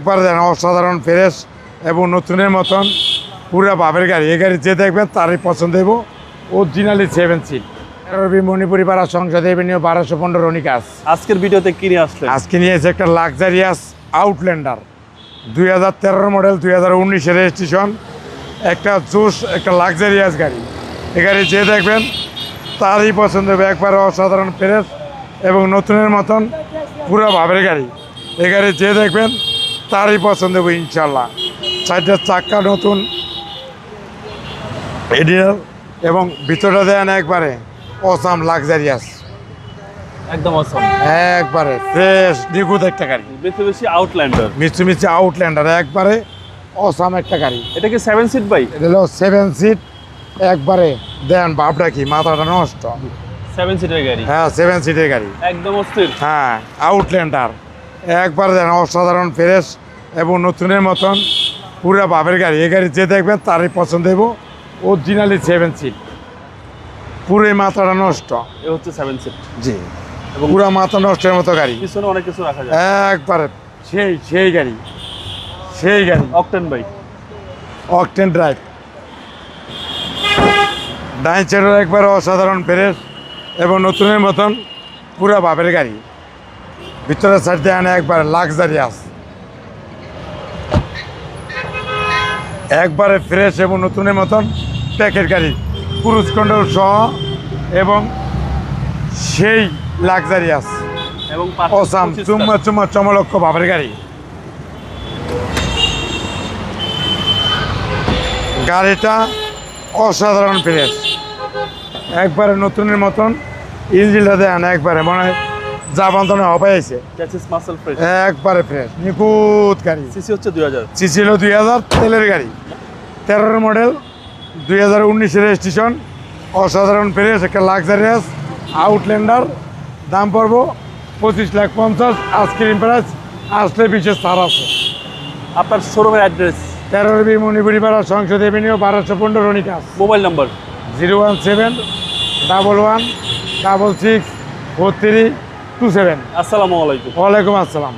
একবার দেন অসাধারণ ফ্রেশ এবং নতুনের মতন পুরো বাপের গাড়ি। এই গাড়ি যে দেখবেন তারই পছন্দ দেব অরিজিনালি সেভেন সিট রবি মণিপুরি পাড়া সংসদ এভিনিউ বারোশো পনেরো রনিকাস আজকের ভিডিওতে কিনে আসলেন? আজকে নিয়েছে একটা লাক্সারিয়াস আউটল্যান্ডার দুই হাজার তেরোর মডেল দুই হাজার উনিশের রেজিস্ট্রেশন একটা জোস একটা লাক্সারিয়াস গাড়ি। এ গাড়ি যে দেখবেন তারই পছন্দ হবে। একবারে অসাধারণ ফ্রেশ এবং নতুনের মতন পুরো ভাবের গাড়ি। এ গাড়ি যে দেখবেন তারই পছন্দ হবে ইনশাল্লাহ চারটার চাক্কা নতুন এডিয়ার এবং ভিতরটা দেন একবারে অসাম লাক্সারিয়াস। একদম অসম। একবারে ফ্রেশ নিখুঁত একটা গাড়ি। আউটল্যান্ডার। মিচুমিচি আউটল্যান্ডার একবারে অসাম একটা গাড়ি। এটা কি সেভেন সিট বাই এটা হলো সেভেন সিট একবারে দেন বাপটা কি মাথাটা নষ্ট। সেভেন সিটের গাড়ি। হ্যাঁ সেভেন সিটের গাড়ি। একদম অস্থির। হ্যাঁ আউটল্যান্ডার। একবার দেন অসাধারণ ফ্রেশ এবং নতুনের মতন পুরা বাপের গাড়ি। এ গাড়ি যে দেখবেন তারই পছন্দ দেব অরিজিনালি সেভেন সিট পুরোই মাথাটা নষ্ট। এ হচ্ছে সেভেন সিট জি। এবং পুরো মাথা নষ্টের মতো গাড়ি। পিছনে অনেক কিছু রাখা যায়। একবারে। সেই সেই গাড়ি। সেই গাড়ি। অকটেন বাই অকটেন ড্রাইভ ডাইন সাইডের একবার অসাধারণ ফ্রেশ এবং নতুনের মতন পুরা বাপের গাড়ি। ভিতরের সাইড দিয়ে আনে একবার লাক্সারি একবারে ফ্রেশ এবং নতুনের মতন প্যাকেট গাড়ি ক্রুজ কন্ট্রোল সহ এবং সেই লাক্সারিয়াস এবং অসাম চুম্মা চুম্মা চমলক্ষ বাপের গাড়ি। গাড়িটা অসাধারণ ফ্রেশ একবারে নতুনের মতন ইঞ্জিনটা দেন একবারে মনে হয় যা বান্ধনে হবে আছে একবারে ফ্রেশ নিখুঁত গাড়ি। সিসি হচ্ছে দুই হাজার। ছিল দুই হাজার তেলের গাড়ি। তেরোর মডেল দুই হাজার উনিশের রেজিস্ট্রেশন অসাধারণ ফ্রেশ একটা লাক্সারিয়াস আউটল্যান্ডার দাম পড়ব পঁচিশ লাখ পঞ্চাশ আইসক্রিম প্রাইস আসলে বিশেষ ছাড় আছে। আপনার শোরুমের অ্যাড্রেস তেরোর বি মণিপুরি পাড়া সংসদ এভিনিউ বারোশো পনেরো রনিকাস। Mobile number zero one seven double one double six four three two seven. আসসালামু আলাইকুম। ওয়ালাইকুম আসসালাম।